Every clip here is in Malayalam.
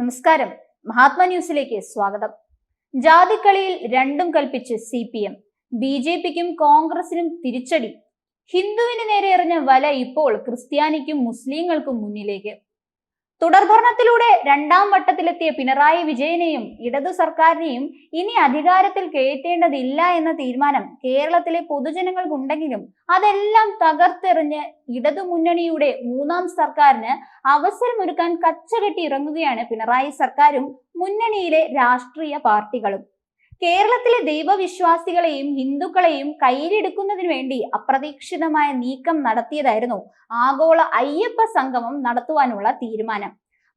നമസ്കാരം. മഹാത്മാ ന്യൂസിലേക്ക് സ്വാഗതം. ജാതിക്കളിയിൽ രണ്ടും കൽപ്പിച്ച് C P M. B J പിക്കും കോൺഗ്രസിനും തിരിച്ചടി. ഹിന്ദുവിന് നേരെ എറിഞ്ഞ വല ഇപ്പോൾ ക്രിസ്ത്യാനിക്കും മുസ്ലിങ്ങൾക്കും മുന്നിലേക്ക്. തുടർഭരണത്തിലൂടെ രണ്ടാം വട്ടത്തിലെത്തിയ പിണറായി വിജയനെയും ഇടതു സർക്കാരിനെയും ഇനി അധികാരത്തിൽ കയറ്റേണ്ടതില്ല എന്ന തീരുമാനം കേരളത്തിലെ പൊതുജനങ്ങൾക്കുണ്ടെങ്കിലും അതെല്ലാം തകർത്തെറിഞ്ഞ് ഇടതു മുന്നണിയുടെ മൂന്നാം സർക്കാരിന് അവസരമൊരുക്കാൻ കച്ചകെട്ടി ഇറങ്ങുകയാണ് പിണറായി സർക്കാരും മുന്നണിയിലെ രാഷ്ട്രീയ പാർട്ടികളും. കേരളത്തിലെ ദൈവവിശ്വാസികളെയും ഹിന്ദുക്കളെയും കയ്യിലെടുക്കുന്നതിന് വേണ്ടി അപ്രതീക്ഷിതമായ നീക്കം നടത്തിയതായിരുന്നു ആഗോള അയ്യപ്പ സംഗമം നടത്തുവാനുള്ള തീരുമാനം.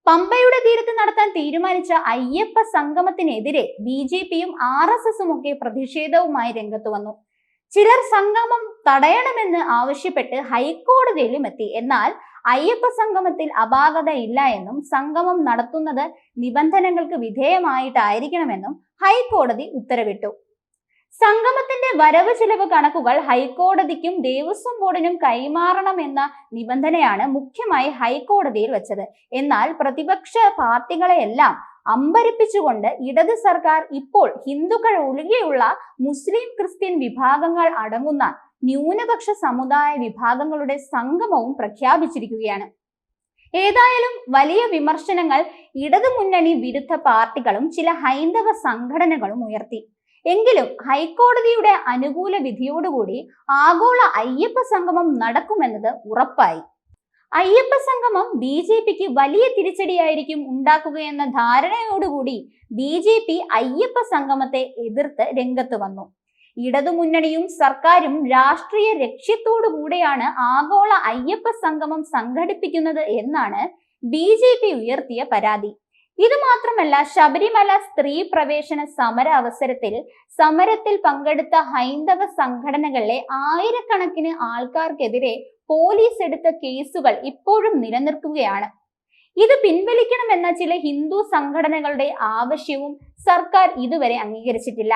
പമ്പയുടെ തീരത്ത് നടത്താൻ തീരുമാനിച്ച അയ്യപ്പ സംഗമത്തിനെതിരെ ബി ജെ പിയും ആർ എസ് എസും ഒക്കെ പ്രതിഷേധവുമായി രംഗത്ത് വന്നു. ചിലർ സംഗമം തടയണമെന്ന് ആവശ്യപ്പെട്ട് ഹൈക്കോടതിയിലും എത്തി. എന്നാൽ അയ്യപ്പ സംഗമത്തിൽ അപാകത ഇല്ല എന്നും സംഗമം നടത്തുന്നത് നിബന്ധനകൾക്ക് വിധേയമായിട്ടായിരിക്കണമെന്നും ഹൈക്കോടതി ഉത്തരവിട്ടു. സംഗമത്തിന്റെ വരവ് ചെലവ് കണക്കുകൾ ഹൈക്കോടതിക്കും ദേവസ്വം ബോർഡിനും കൈമാറണമെന്ന നിബന്ധനയാണ് മുഖ്യമായി ഹൈക്കോടതിയിൽ വെച്ചത്. എന്നാൽ പ്രതിപക്ഷ പാർട്ടികളെയെല്ലാം അമ്പരിപ്പിച്ചുകൊണ്ട് ഇടത് സർക്കാർ ഇപ്പോൾ ഹിന്ദുക്കൾ ഒഴികെയുള്ള മുസ്ലിം ക്രിസ്ത്യൻ വിഭാഗങ്ങൾ അടങ്ങുന്ന ന്യൂനപക്ഷ സമുദായ വിഭാഗങ്ങളുടെ സംഗമവും പ്രഖ്യാപിച്ചിരിക്കുകയാണ്. ഏതായാലും വലിയ വിമർശനങ്ങൾ ഇടതുമുന്നണി വിരുദ്ധ പാർട്ടികളും ചില ഹൈന്ദവ സംഘടനകളും ഉയർത്തി. എങ്കിലും ഹൈക്കോടതിയുടെ അനുകൂല വിധിയോടുകൂടി ആഗോള അയ്യപ്പ സംഗമം നടക്കുമെന്നത് ഉറപ്പായി. അയ്യപ്പ സംഗമം ബി ജെ പിക്ക് വലിയ തിരിച്ചടിയായിരിക്കും ഉണ്ടാക്കുകയെന്ന ധാരണയോടുകൂടി ബി ജെ പി അയ്യപ്പ സംഗമത്തെ എതിർത്ത് രംഗത്ത് വന്നു. ഇടതുമുന്നണിയും സർക്കാരും രാഷ്ട്രീയ ലക്ഷ്യത്തോടു കൂടെയാണ് ആഗോള അയ്യപ്പ സംഗമം സംഘടിപ്പിക്കുന്നത് എന്നാണ് ബി ജെ പി ഉയർത്തിയ പരാതി. ഇത് മാത്രമല്ല ശബരിമല സ്ത്രീ പ്രവേശന സമര അവസരത്തിൽ സമരത്തിൽ പങ്കെടുത്ത ഹൈന്ദവ സംഘടനകളിലെ ആയിരക്കണക്കിന് ആൾക്കാർക്കെതിരെ പോലീസ് എടുത്ത കേസുകൾ ഇപ്പോഴും നിലനിർത്തുകയാണ്. ഇത് പിൻവലിക്കണമെന്ന ചില ഹിന്ദു സംഘടനകളുടെ ആവശ്യവും സർക്കാർ ഇതുവരെ അംഗീകരിച്ചിട്ടില്ല.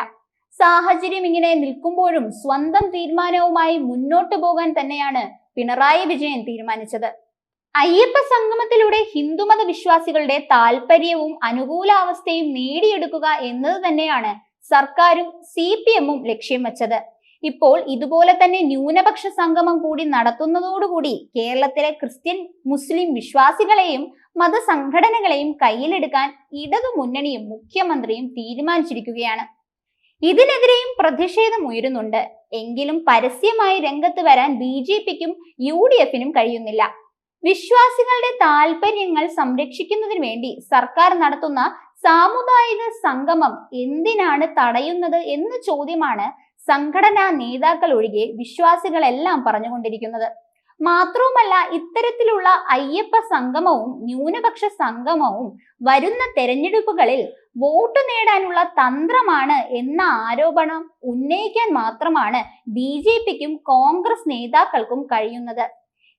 സാഹചര്യം ഇങ്ങനെ നിൽക്കുമ്പോഴും സ്വന്തം തീരുമാനവുമായി മുന്നോട്ടു പോകാൻ തന്നെയാണ് പിണറായി വിജയൻ തീരുമാനിച്ചത്. അയ്യപ്പ സംഗമത്തിലൂടെ ഹിന്ദുമത വിശ്വാസികളുടെ താല്പര്യവും അനുകൂലാവസ്ഥയും നേടിയെടുക്കുക എന്നത് തന്നെയാണ് സർക്കാരും സി പി എമ്മും ലക്ഷ്യം വെച്ചത്. ഇപ്പോൾ ഇതുപോലെ തന്നെ ന്യൂനപക്ഷ സംഗമം കൂടി നടത്തുന്നതോടുകൂടി കേരളത്തിലെ ക്രിസ്ത്യൻ മുസ്ലിം വിശ്വാസികളെയും മതസംഘടനകളെയും കയ്യിലെടുക്കാൻ ഇടതു മുന്നണിയും മുഖ്യമന്ത്രിയും തീരുമാനിച്ചിരിക്കുകയാണ്. ഇതിനെതിരെയും പ്രതിഷേധം ഉയരുന്നുണ്ട്. എങ്കിലും പരസ്യമായി രംഗത്ത് വരാൻ ബി ജെ പിക്കും യു ഡി എഫിനും കഴിയുന്നില്ല. വിശ്വാസികളുടെ താല്പര്യങ്ങൾ സംരക്ഷിക്കുന്നതിന് വേണ്ടി സർക്കാർ നടത്തുന്ന സാമുദായിക സംഗമം എന്തിനാണ് തടയുന്നത് എന്ന ചോദ്യമാണ് സംഘടനാ നേതാക്കൾ ഒഴികെ വിശ്വാസികളെല്ലാം പറഞ്ഞുകൊണ്ടിരിക്കുന്നത്. മാത്രവുമല്ല ഇത്തരത്തിലുള്ള അയ്യപ്പ സംഗമവും ന്യൂനപക്ഷ സംഗമവും വരുന്ന തെരഞ്ഞെടുപ്പുകളിൽ വോട്ട് നേടാനുള്ള തന്ത്രമാണ് എന്ന ആരോപണം ഉന്നയിക്കാൻ മാത്രമാണ് ബി ജെ പിക്കും കോൺഗ്രസ് നേതാക്കൾക്കും കഴിയുന്നത്.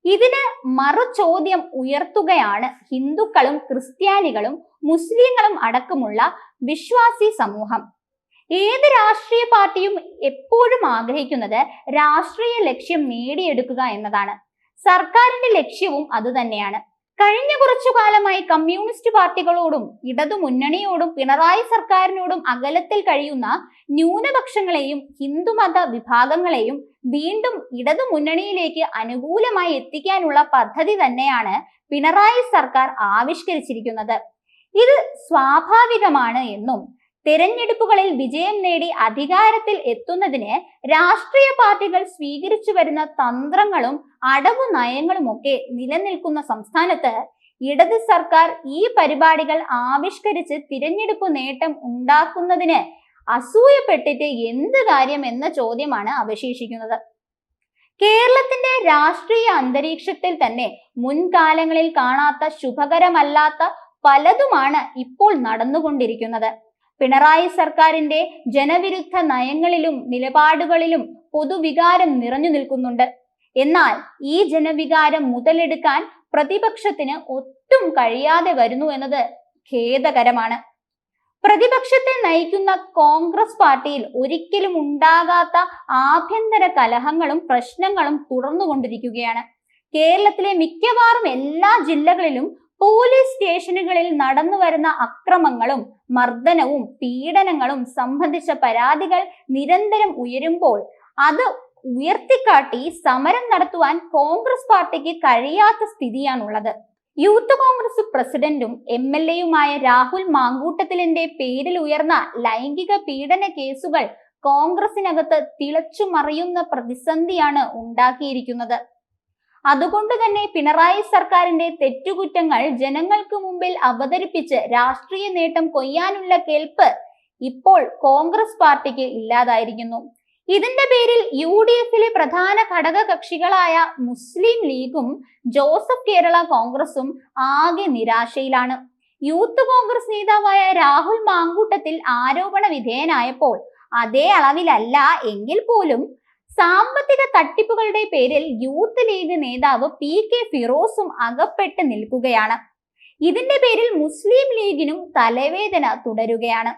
ഇതിന് മറുചോദ്യം ഉയർത്തുകയാണ് ഹിന്ദുക്കളും ക്രിസ്ത്യാനികളും മുസ്ലിങ്ങളും അടക്കമുള്ള വിശ്വാസി സമൂഹം. ഏത് രാഷ്ട്രീയ പാർട്ടിയും എപ്പോഴും ആഗ്രഹിക്കുന്നത് രാഷ്ട്രീയ ലക്ഷ്യം നേടിയെടുക്കുക എന്നതാണ്. സർക്കാരിന്റെ ലക്ഷ്യവും അതുതന്നെയാണ്. കഴിഞ്ഞ കുറച്ചു കാലമായി കമ്മ്യൂണിസ്റ്റ് പാർട്ടികളോടും ഇടതു മുന്നണിയോടും പിണറായി സർക്കാരിനോടും അകലത്തിൽ കഴിയുന്ന ന്യൂനപക്ഷങ്ങളെയും ഹിന്ദുമത വിഭാഗങ്ങളെയും വീണ്ടും ഇടതു മുന്നണിയിലേക്ക് അനുകൂലമായി എത്തിക്കാനുള്ള പദ്ധതി തന്നെയാണ് പിണറായി സർക്കാർ ആവിഷ്കരിച്ചിരിക്കുന്നത്. ഇത് സ്വാഭാവികമാണ് എന്നും തെരഞ്ഞെടുപ്പുകളിൽ വിജയം നേടി അധികാരത്തിൽ എത്തുന്നതിന് രാഷ്ട്രീയ പാർട്ടികൾ സ്വീകരിച്ചു വരുന്ന തന്ത്രങ്ങളും അടവു നയങ്ങളുമൊക്കെ നിലനിൽക്കുന്ന സംസ്ഥാനത്ത് ഇടത് സർക്കാർ ഈ പരിപാടികൾ ആവിഷ്കരിച്ച് തിരഞ്ഞെടുപ്പ് നേട്ടം ഉണ്ടാക്കുന്നതിന് അസൂയപ്പെട്ടിട്ട് എന്ത് കാര്യം എന്ന ചോദ്യമാണ് അവശേഷിക്കുന്നത്. കേരളത്തിന്റെ രാഷ്ട്രീയ അന്തരീക്ഷത്തിൽ തന്നെ മുൻകാലങ്ങളിൽ കാണാത്ത ശുഭകരമല്ലാത്ത പലതുമാണ് ഇപ്പോൾ നടന്നുകൊണ്ടിരിക്കുന്നത്. പിണറായി സർക്കാരിന്റെ ജനവിരുദ്ധ നയങ്ങളിലും നിലപാടുകളിലും പൊതുവികാരം നിറഞ്ഞു നിൽക്കുന്നുണ്ട്. എന്നാൽ ഈ ജനവികാരം മുതലെടുക്കാൻ പ്രതിപക്ഷത്തിന് ഒട്ടും കഴിയാതെ വരുന്നു എന്നത് ഖേദകരമാണ്. പ്രതിപക്ഷത്തെ നയിക്കുന്ന കോൺഗ്രസ് പാർട്ടിയിൽ ഒരിക്കലും ഉണ്ടാകാത്ത ആഭ്യന്തര കലഹങ്ങളും പ്രശ്നങ്ങളും തുടർന്നുകൊണ്ടിരിക്കുകയാണ്. കേരളത്തിലെ മിക്കവാറും എല്ലാ ജില്ലകളിലും പോലീസ് സ്റ്റേഷനുകളിൽ നടന്നു വരുന്ന അക്രമങ്ങളും മർദ്ദനവും പീഡനങ്ങളും സംബന്ധിച്ച പരാതികൾ നിരന്തരം ഉയരുമ്പോൾ അത് ഉയർത്തിക്കാട്ടി സമരം നടത്തുവാൻ കോൺഗ്രസ് പാർട്ടിക്ക് കഴിയാത്ത സ്ഥിതിയാണുള്ളത്. യൂത്ത് കോൺഗ്രസ് പ്രസിഡന്റും എം എൽ എയുമായ രാഹുൽ മാങ്കൂട്ടത്തിലിന്റെ പേരിൽ ഉയർന്ന ലൈംഗിക പീഡന കേസുകൾ കോൺഗ്രസിനകത്ത് തിളച്ചു മറിയുന്ന പ്രതിസന്ധിയാണ് ഉണ്ടാക്കിയിരിക്കുന്നത്. അതുകൊണ്ട് തന്നെ പിണറായി സർക്കാരിന്റെ തെറ്റുകുറ്റങ്ങൾ ജനങ്ങൾക്ക് മുമ്പിൽ അവതരിപ്പിച്ച് രാഷ്ട്രീയ നേട്ടം കൊയ്യാനുള്ള കേൾപ്പ് ഇപ്പോൾ കോൺഗ്രസ് പാർട്ടിക്ക് ഇല്ലാതായിരിക്കുന്നു. ഇതിന്റെ പേരിൽ യു ഡി എഫിലെ പ്രധാന ഘടക കക്ഷികളായ മുസ്ലിം ലീഗും ജോസഫ് കേരള കോൺഗ്രസും ആകെ നിരാശയിലാണ്. യൂത്ത് കോൺഗ്രസ് നേതാവായ രാഹുൽ മാങ്കൂട്ടത്തിൽ ആരോപണ വിധേയനായപ്പോൾ അതേ അളവിലല്ല എങ്കിൽ പോലും സാമ്പത്തിക തട്ടിപ്പുകളുടെ പേരിൽ യൂത്ത് ലീഗ് നേതാവ് പി കെ ഫിറോസും അകപ്പെട്ട് നിൽക്കുകയാണ്. ഇതിന്റെ പേരിൽ മുസ്ലിം ലീഗിനും തലവേദന തുടരുകയാണ്.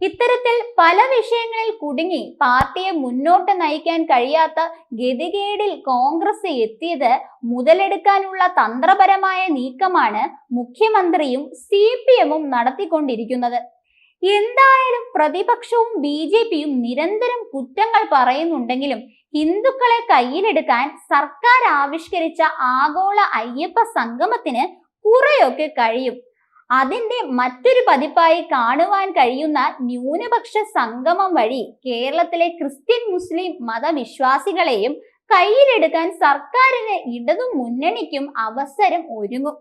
ഇത്തരത്തിൽ പല വിഷയങ്ങളിൽ കുടുങ്ങി പാർട്ടിയെ മുന്നോട്ട് നയിക്കാൻ കഴിയാത്ത ഗതികേടിൽ കോൺഗ്രസ് എത്തിയത് മുതലെടുക്കാനുള്ള തന്ത്രപരമായ നീക്കമാണ് മുഖ്യമന്ത്രിയും സി പി എമ്മും നടത്തിക്കൊണ്ടിരിക്കുന്നത്. എന്തായാലും പ്രതിപക്ഷവും ബി ജെ പിയും നിരന്തരം കുറ്റങ്ങൾ പറയുന്നുണ്ടെങ്കിലും ഹിന്ദുക്കളെ കയ്യിലെടുക്കാൻ സർക്കാർ ആവിഷ്കരിച്ച ആഗോള അയ്യപ്പ സംഗമത്തിന് കുറെയൊക്കെ കഴിയും. അതിന്റെ മറ്റൊരു പതിപ്പായി കാണുവാൻ കഴിയുന്ന ന്യൂനപക്ഷ സംഗമം വഴി കേരളത്തിലെ ക്രിസ്ത്യൻ മുസ്ലിം മതവിശ്വാസികളെയും കയ്യിലെടുക്കാൻ സർക്കാരിന് ഇടതു മുന്നണിക്കും അവസരം ഒരുങ്ങും.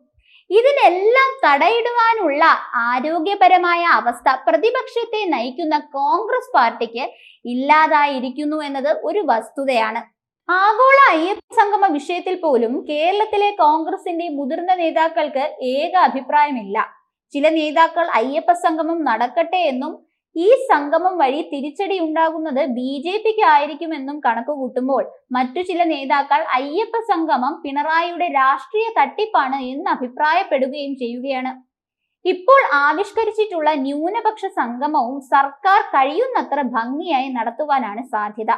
ഇതിനെല്ലാം തടയിടുവാനുള്ള ആരോഗ്യപരമായ അവസ്ഥ പ്രതിപക്ഷത്തെ നയിക്കുന്ന കോൺഗ്രസ് പാർട്ടിക്ക് ഇല്ലാതായിരിക്കുന്നു എന്നത് ഒരു വസ്തുതയാണ്. ആഗോള അയ്യപ്പ സംഗമ വിഷയത്തിൽ പോലും കേരളത്തിലെ കോൺഗ്രസിന്റെ മുതിർന്ന നേതാക്കൾക്ക് ഏക അഭിപ്രായമില്ല. ചില നേതാക്കൾ അയ്യപ്പ സംഗമം നടക്കട്ടെ എന്നും ഈ സംഗമം വഴി തിരിച്ചടി ഉണ്ടാകുന്നത് ബി ജെ പിക്ക് ആയിരിക്കുമെന്നും കണക്ക് കൂട്ടുമ്പോൾ മറ്റു ചില നേതാക്കൾ അയ്യപ്പ സംഗമം പിണറായിയുടെ രാഷ്ട്രീയ തട്ടിപ്പാണ് എന്ന് അഭിപ്രായപ്പെടുകയും ചെയ്യുകയാണ്. ഇപ്പോൾ ആവിഷ്കരിച്ചിട്ടുള്ള ന്യൂനപക്ഷ സംഗമവും സർക്കാർ കഴിയുന്നത്ര ഭംഗിയായി നടത്തുവാനാണ് സാധ്യത.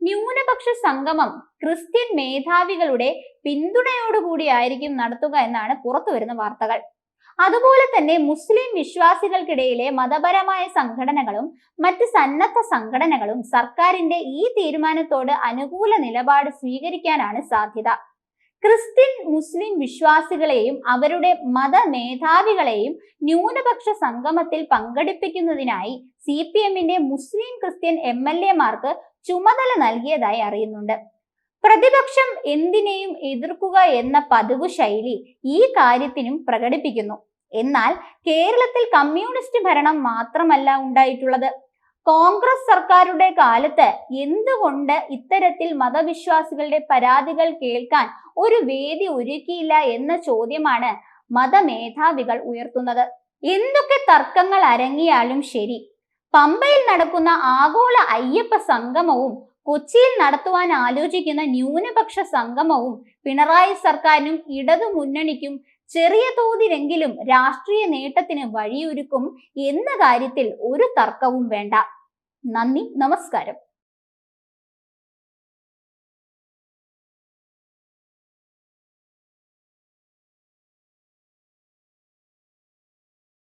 ന്യൂനപക്ഷ സംഗമം ക്രിസ്ത്യൻ മേധാവികളുടെ പിന്തുണയോടുകൂടിയായിരിക്കും നടത്തുക എന്നാണ് പുറത്തുവരുന്ന വാർത്തകൾ. അതുപോലെ തന്നെ മുസ്ലിം വിശ്വാസികൾക്കിടയിലെ മതപരമായ സംഘടനകളും മറ്റ് സന്നദ്ധ സംഘടനകളും സർക്കാരിന്റെ ഈ തീരുമാനത്തോട് അനുകൂല നിലപാട് സ്വീകരിക്കാനാണ് സാധ്യത. ക്രിസ്ത്യൻ മുസ്ലിം വിശ്വാസികളെയും അവരുടെ മത മേധാവികളെയും ന്യൂനപക്ഷ സംഗമത്തിൽ പങ്കെടുപ്പിക്കുന്നതിനായി സി പി എമ്മിന്റെ മുസ്ലിം ക്രിസ്ത്യൻ എം എൽ എമാർക്ക് ചുമതല നൽകിയതായി അറിയുന്നുണ്ട്. പ്രതിപക്ഷം എന്തിനേയും എതിർക്കുക എന്ന പതിവ് ശൈലി ഈ കാര്യത്തിനും പ്രകടിപ്പിക്കുന്നു. എന്നാൽ കേരളത്തിൽ കമ്മ്യൂണിസ്റ്റ് ഭരണം മാത്രമല്ല ഉണ്ടായിട്ടുള്ളത്. കോൺഗ്രസ് സർക്കാരുടെ കാലത്ത് എന്തുകൊണ്ട് ഇത്തരത്തിൽ മതവിശ്വാസികളുടെ പരാതികൾ കേൾക്കാൻ ഒരു വേദി ഒരുക്കിയില്ല എന്ന ചോദ്യമാണ് മതമേധാവികൾ ഉയർത്തുന്നത്. എന്തൊക്കെ തർക്കങ്ങൾ അരങ്ങിയാലും ശരി. പമ്പയിൽ നടക്കുന്ന ആഗോള അയ്യപ്പ സംഗമവും കൊച്ചിയിൽ നടത്തുവാൻ ആലോചിക്കുന്ന ന്യൂനപക്ഷ സംഗമവും പിണറായി സർക്കാരിനും ഇടതു മുന്നണിക്കും ചെറിയ തോതിലെങ്കിലും രാഷ്ട്രീയ നേട്ടത്തിന് വഴിയൊരുക്കും എന്ന കാര്യത്തിൽ ഒരു തർക്കവും വേണ്ട. നന്ദി നമസ്കാരം.